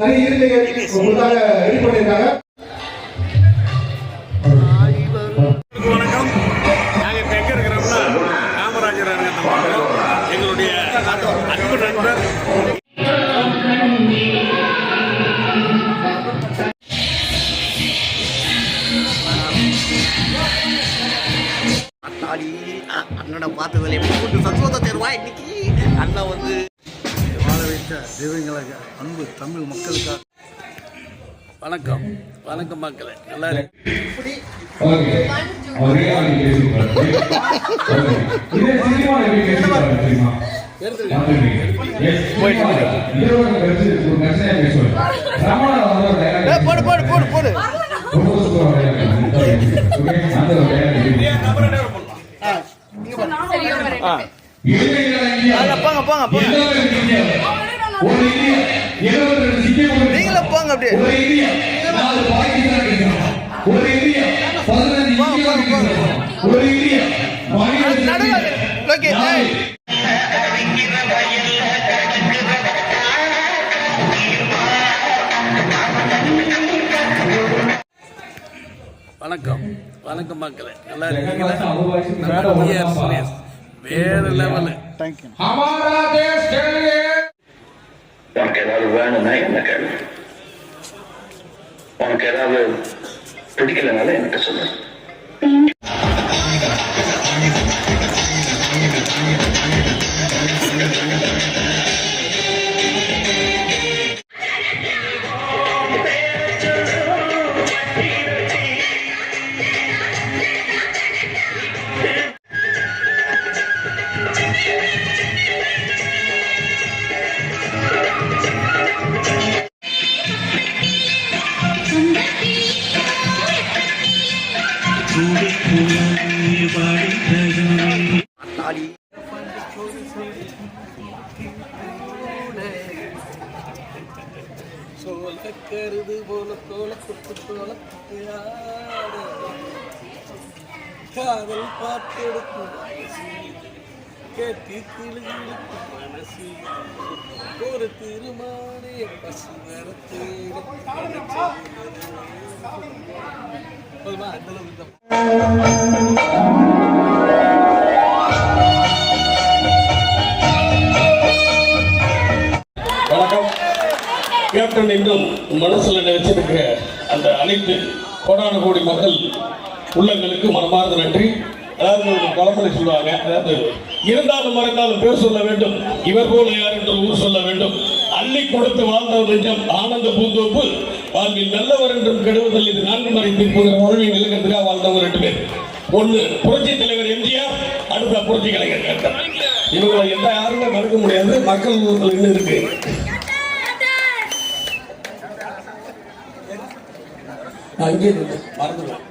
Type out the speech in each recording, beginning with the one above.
நிறைய இருக்கைகள் உங்களுக்காக ரெடி பண்ணியிருக்காங்க. எங்களுடைய அன்பு நண்பர். அண்ணனை பார்த்ததுல எப்படி கொஞ்சம் சந்தோஷம் தருவா இன்னைக்கு அண்ணன் வந்து வைத்த தெய்வங்களுக்கு அன்பு தமிழ் மக்களுக்காக. வணக்கம். வணக்கம் மக்களே. நல்லா போடு போடு போடு போடு. போங்க போங்க போங்க ஒரு போங்க அப்படியே. ஒரு இந்தியா நாலு பாகிஸ்தான் கிடைக்கிறோம் ஓகே வணக்கம். வணக்கம் மக்களே. நல்லா இருக்கீங்களா? வேற லெவலு தேங்க்யூ உனக்கு ஏதாவது வேணும்னா என்ன கேள்வி? உனக்கு ஏதாவது பிடிக்கலனால என்கிட்ட சொல்லு கருது போல தோல குத்து தோல காதல் பார்த்தெடுக்கும் கேட்டி திழுகிழுக்கும் மனசு ஒரு திருமானே பசு வரத்தேடு போதுமா அந்த கேப்டன் என்றும் மனசில் நினைச்சிருக்கிற அந்த அனைத்து கோடான கோடி மக்கள் உள்ளங்களுக்கு மனமார்ந்த நன்றி. அதாவது ஒரு பழமொழி சொல்லுவாங்க. அதாவது இருந்தாலும் மறைந்தாலும் பேர் சொல்ல வேண்டும். இவர் போல யார் என்று ஊர் சொல்ல வேண்டும். அள்ளி கொடுத்து வாழ்ந்தவர் நெஞ்சம் ஆனந்த பூந்தோப்பு. வாழ்வில் நல்லவர் என்றும் கெடுவதில் இது நான்கு மறை தீர்ப்புகிற வாழ்வை நிலக்கத்திற்காக வாழ்ந்தவர் ரெண்டு பேர். ஒன்று புரட்சி தலைவர் எம்ஜிஆர் அடுத்த புரட்சி கலைஞர் கேப்டன். இவங்களை எந்த யாருமே மறுக்க முடியாது. மக்கள் இன்னும் இருக்கு. அங்கே இருந்து மறந்துடுவேன்.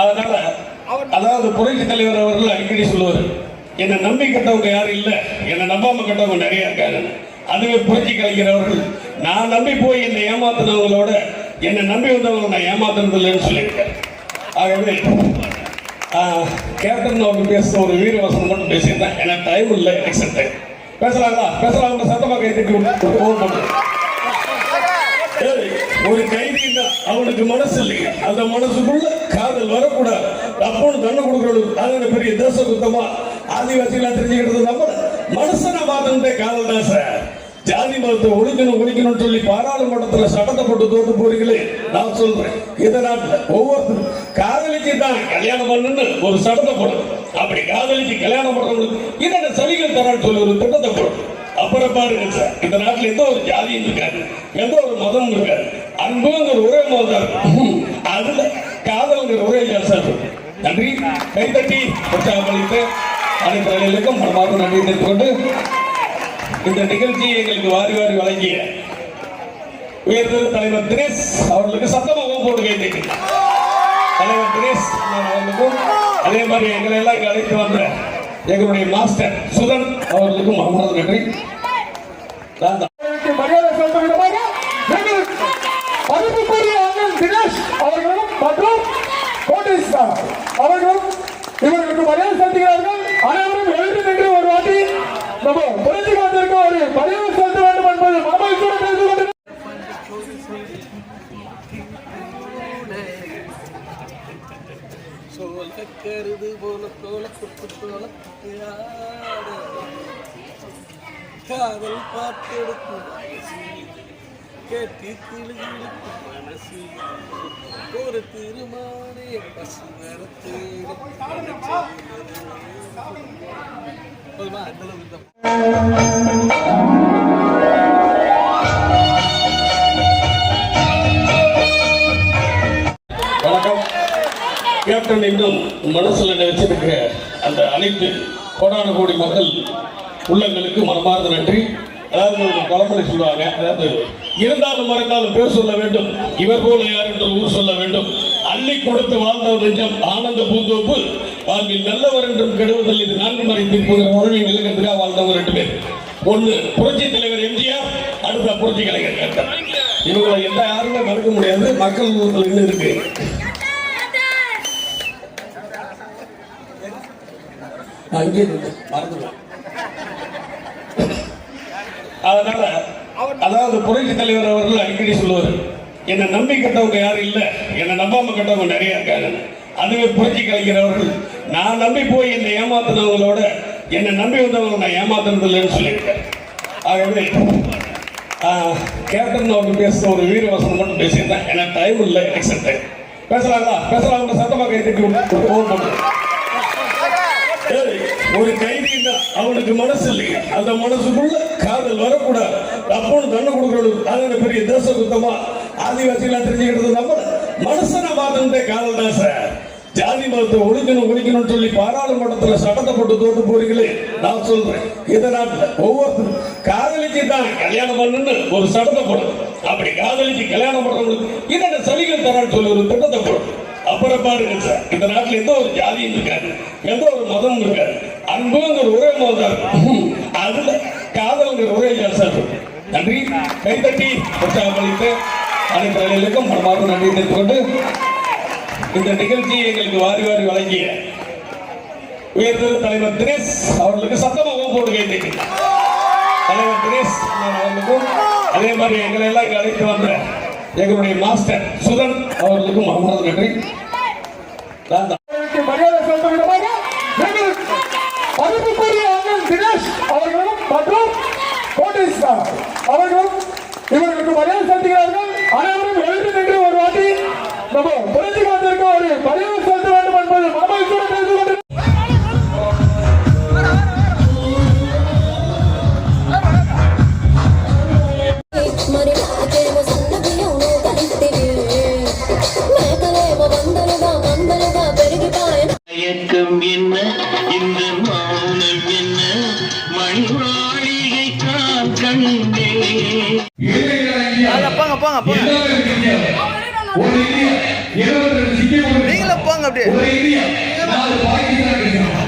அதனால அதாவது புரட்சி தலைவர் அவர்கள் அடிக்கடி சொல்லுவார் என்னை நம்பி கட்டவங்க யாரும் இல்லை. என்னை நம்பாம கட்டவங்க நிறைய இருக்காங்க. அதுவே புரட்சி கலைஞர் அவர்கள் நான் நம்பி போய் என்னை ஏமாத்தினவங்களோட என்னை நம்பி வந்தவங்க நான் ஏமாத்தினதில்லைன்னு சொல்லியிருக்கேன் ஆகவே கேப்டன் அவங்க பேசுகிற ஒரு வீர வசனம் மட்டும் பேசியிருந்தேன். எனக்கு டைம் இல்லை எலெக்ஷன் டைம் பேசலாங்களா? பேசலாம் சத்தமாக கை ஃபோன் பண்ணுறேன் ஒரு கைதின்னா அவனுக்கு மனசு இல்லைங்க அந்த மனசுக்குள்ள காதல் வரக்கூடாது. அப்போன்னு தண்ணை கொடுக்கறது அது பெரிய தேச குத்தமா? ஆதிவாசிகளா தெரிஞ்சுக்கிறது நம்ம மனுஷனை பார்த்துட்டே காதல் தான் சார். ஜாதி மதத்தை ஒழிக்கணும் ஒழிக்கணும்னு சொல்லி பாராளுமன்றத்தில் சட்டத்தை போட்டு தோட்டு போறீங்களே நான் சொல்றேன். இதை நாட்டுல ஒவ்வொருத்தரும் காதலிக்கு தான் கல்யாணம் பண்ணுன்னு ஒரு சட்டத்தை போடும் அப்படி காதலிக்கு கல்யாணம் பண்ணுறவங்களுக்கு என்னென்ன சலுகைகள் தரான்னு சொல்லி ஒரு திட்டத்தை போடும் அப்புறம் பாருங்க சார் இந்த நாட்டில் எந்த ஒரு ஜாதியும் இருக்காது எந்த ஒரு மதமும் இருக்காது அன்புங்கிற ஒரே மதம் தான் இருக்கும். அதுல காதல்ங்கிற ஒரே ஜாசா நன்றி. கைத்தட்டி உற்சாகமளித்து அனைத்து அணிகளுக்கும் மனமார்ந்த நன்றி தெரிவித்துக் கொண்டு இந்த நிகழ்ச்சியை எங்களுக்கு வாரி வாரி வழங்கிய உயர்ந்த தலைவர் தினேஷ் அவர்களுக்கு சத்தமாகவும் போட்டு கைத்தட்டி தலைவர் தினேஷ் அவர்களுக்கும் அதே மாதிரி எங்களை எல்லாம் இங்க அழைத்து வந்த எங்களுடைய மாஸ்டர் சுதன் அவர்களுக்கும் மனமார்ந்த நன்றி. சோல கருது போல தோல குத்து தோல காதல் பார்த்து எடுக்கும் கேட்டி திழுகிழுக்கும் மனசு. ஒரு திருமானே பசு வரத்து போதுமா? அந்த கேப்டன் இன்னும் மனசில் வச்சிருக்கிற அந்த அனைத்து கோடான கோடி மக்கள் உள்ளங்களுக்கு மனமார்ந்த நன்றி. அதாவது ஒரு பழமொழி சொல்லுவாங்க. அதாவது இருந்தாலும் மறைந்தாலும் பேர் சொல்ல வேண்டும். இவர் போல யார் என்று ஊர் சொல்ல வேண்டும். அள்ளி கொடுத்து வாழ்ந்தவர் நெஞ்சம் ஆனந்த பூந்தோப்பு. வாழ்வில் நல்லவர் என்றும் கெடுவதில் இது நான்கு மறை தீர்ப்புகிற வாழ்வை நிலக்கத்திற்காக வாழ்ந்தவர் ரெண்டு பேர். ஒன்று புரட்சி தலைவர் எம்ஜிஆர் அடுத்த புரட்சி கலைஞர் இவங்களை எந்த யாருமே மறுக்க முடியாது. மக்கள் ஊரில் இன்னும் இருக்கு? அங்கே இருந்து மறந்துடுவேன். அதனால அதாவது புரட்சி தலைவர் அவர்கள் அடிக்கடி சொல்லுவார் என்னை நம்பி கட்டவங்க யாரும் இல்லை. என்னை நம்பாம கட்டவங்க நிறைய இருக்காங்க. அதுவே புரட்சி கலைஞர் நான் நம்பி போய் என்னை ஏமாத்தினவங்களோட என்னை நம்பி வந்தவங்க நான் ஏமாத்தினதில்லைன்னு சொல்லியிருக்கேன் ஆகவே கேப்டன் அவங்க பேசுகிற ஒரு வீர வசனம் மட்டும் பேசியிருந்தேன். எனக்கு டைம் இல்லை எலெக்ஷன் டைம் பேசலாங்களா? பேசலாம் சத்தமாக கை ஃபோன் பண்ணுறேன் ஒரு கைதின்னா அவனுக்கு மனசு இல்லைங்க அந்த மனசுக்குள்ள காதல் வரக்கூடாது. அப்போன்னு தண்ணி கொடுக்கணும் அது பெரிய தேச குத்தமா ஆதிவாசிகள் தெரிஞ்சுக்கிட்டது நம்ம மனுஷனை பார்த்துட்டே காதல் தான் சார். ஜாதி மதத்தை ஒழிக்கணும் ஒழிக்கணும்னு சொல்லி பாராளுமன்றத்துல சட்டத்தை போட்டு தோட்டு போறீங்களே நான் சொல்றேன். இதை நாட்டுல ஒவ்வொருத்தரும் காதலிக்கு தான் கல்யாணம் பண்ணுன்னு ஒரு சட்டத்தை போடும் அப்படி காதலிக்கு கல்யாணம் பண்றவங்களுக்கு என்னென்ன சலுகைகள் தரான்னு சொல்லி ஒரு திட்டத்தை போடும் அப்புறம் பாருங்க சார் இந்த நாட்டுல எந்த ஒரு ஜாதியும் இருக்காது. எந்த ஒரு மதமும் இருக்காது. அன்புங்கிற தான் இருக்கும். அதுல காதல்ங்கிற ஜாசா இருக்கும். நன்றி. கைத்தட்டி உற்சாகமளித்து அனைத்து அலைகளுக்கும் மனமார்ந்த நன்றி கொண்டு இந்த நிகழ்ச்சியை எங்களுக்கு வாரி வாரி வழங்கிய உயர்ந்த தலைவர் தினேஷ் அவர்களுக்கு சத்தமாக போடு கைத்தட்டி தலைவர் தினேஷ் அவர்களுக்கும் அதே மாதிரி எங்களை எல்லாம் இங்க அழைத்து வந்த எங்களுடைய மாஸ்டர் சுதன் அவர்களுக்கும் மனமார்ந்த நன்றி நான் தான். அவர்களுக்கு மரியாதை செலுத்த விதமாக எங்கள் மதிப்புக்குரிய அண்ணன் தினேஷ் அவர்களும் மற்றும் கோட்டேஸ்வரர் அவர்களும் இவர்களுக்கு மரியாதை செலுத்துகிறார்கள். அனைவரும் எழுந்து நின்று ஒரு வாட்டி நம்ம புரட்சி காத்திருக்க ஒரு மரியாதை செலுத்த வேண்டும் என்பது மனமகிழ்ச்சியோடு தெரிந்து கொண்டு போங்க போங்க போங்க. எல்லாரும் இந்தியா ஒரு இந்தியா இருபத்தி ரெண்டு சிங்கம் நீங்களே போங்க அப்படியே ஒரு இந்தியா நாலு. பாகிஸ்தான் இருக்கிறோம்